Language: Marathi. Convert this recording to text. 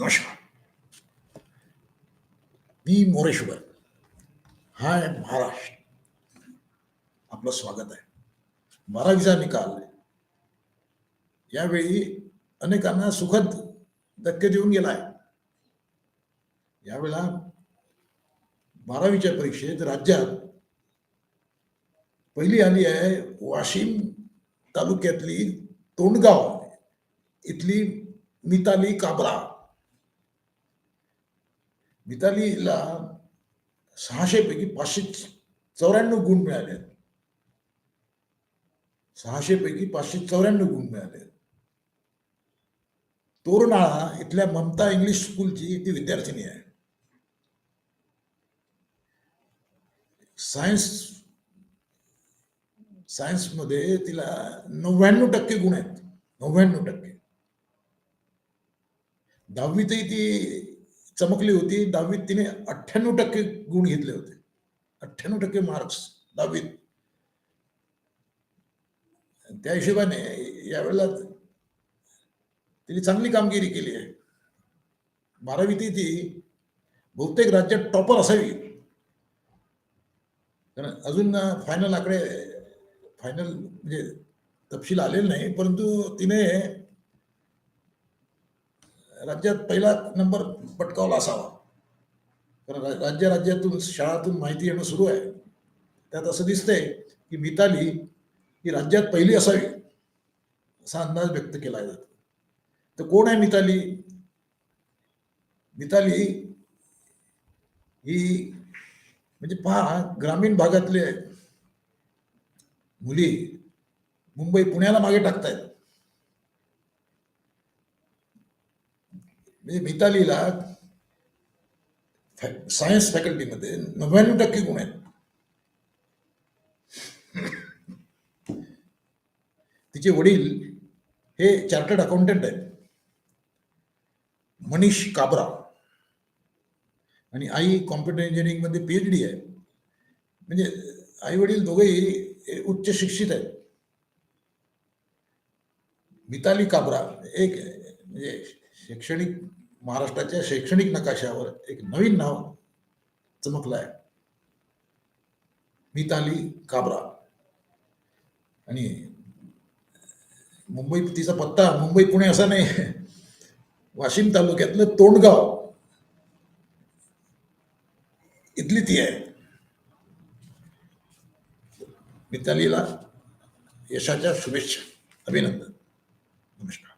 नमस्कार. मी मोरेश्वर हा महाराष्ट्र. आपलं स्वागत आहे. बारावीचा निकाल. यावेळी अनेकांना सुखद धक्के देऊन गेला आहे. यावेळेला बारावीच्या परीक्षेत राज्यात पहिली आली आहे वाशिम तालुक्यातली तोंडगाव इथली मिताली काबरा. मितालीला सहाशे पैकी पाचशे चौऱ्याण्णव गुण मिळाले आहेत. सहाशे पैकी पाचशे चौऱ्याण्णव गुण मिळाले आहेत. तोरणाळा इथल्या ममता इंग्लिश स्कूलची ती विद्यार्थिनी आहे सायन्स सायन्समध्ये तिला नव्याण्णव टक्के गुण आहेत नव्याण्णव टक्के दहावीतही ती चमकली होती. दहावीत तिने अठ्ठ्याण्णव टक्के गुण घेतले होते. अठ्ठ्याण्णव टक्के मार्क्स दहावीत. त्या हिशोबाने यावेळेला तिने चांगली कामगिरी केली आहे. बारावीतही ती बहुतेक राज्यात टॉपर असावी. कारण अजून फायनल आकडे फायनल म्हणजे तपशील आलेला नाही परंतु तिने राज्यात पहिला नंबर पटकावला असावा. कारण राज्य राज्यातून शाळातून माहिती येणं सुरू आहे. त्यात असं दिसतंय की मिताली ही राज्यात पहिली असावी असा अंदाज व्यक्त केला जातो. तर कोण आहे मिताली? मिताली ही म्हणजे पहा ग्रामीण भागातले मुली मुंबई पुण्याला मागे टाकतायत. म्हणजे मितालीला सायन्स फॅकल्टीमध्ये नव्याण्णव टक्के गुण आहेत. तिचे वडील हे चार्टर्ड अकाउंटंट आहेत. मनीष काबरा आणि आई कॉम्प्युटर इंजिनिअरिंगमध्ये पी पीएच डी आहे. म्हणजे आई वडील दोघेही उच्च शिक्षित आहेत. मिताली काबरा एक म्हणजे शैक्षणिक महाराष्ट्राच्या शैक्षणिक नकाशावर एक नवीन नाव चमकलं आहे मिताली काबरा. आणि मुंबई तिचा पत्ता मुंबई पुणे असा नाही. वाशिम तालुक्यातलं तोंडगाव. इथली ती आहे. मितालीला यशाच्या शुभेच्छा अभिनंदन. नमस्कार.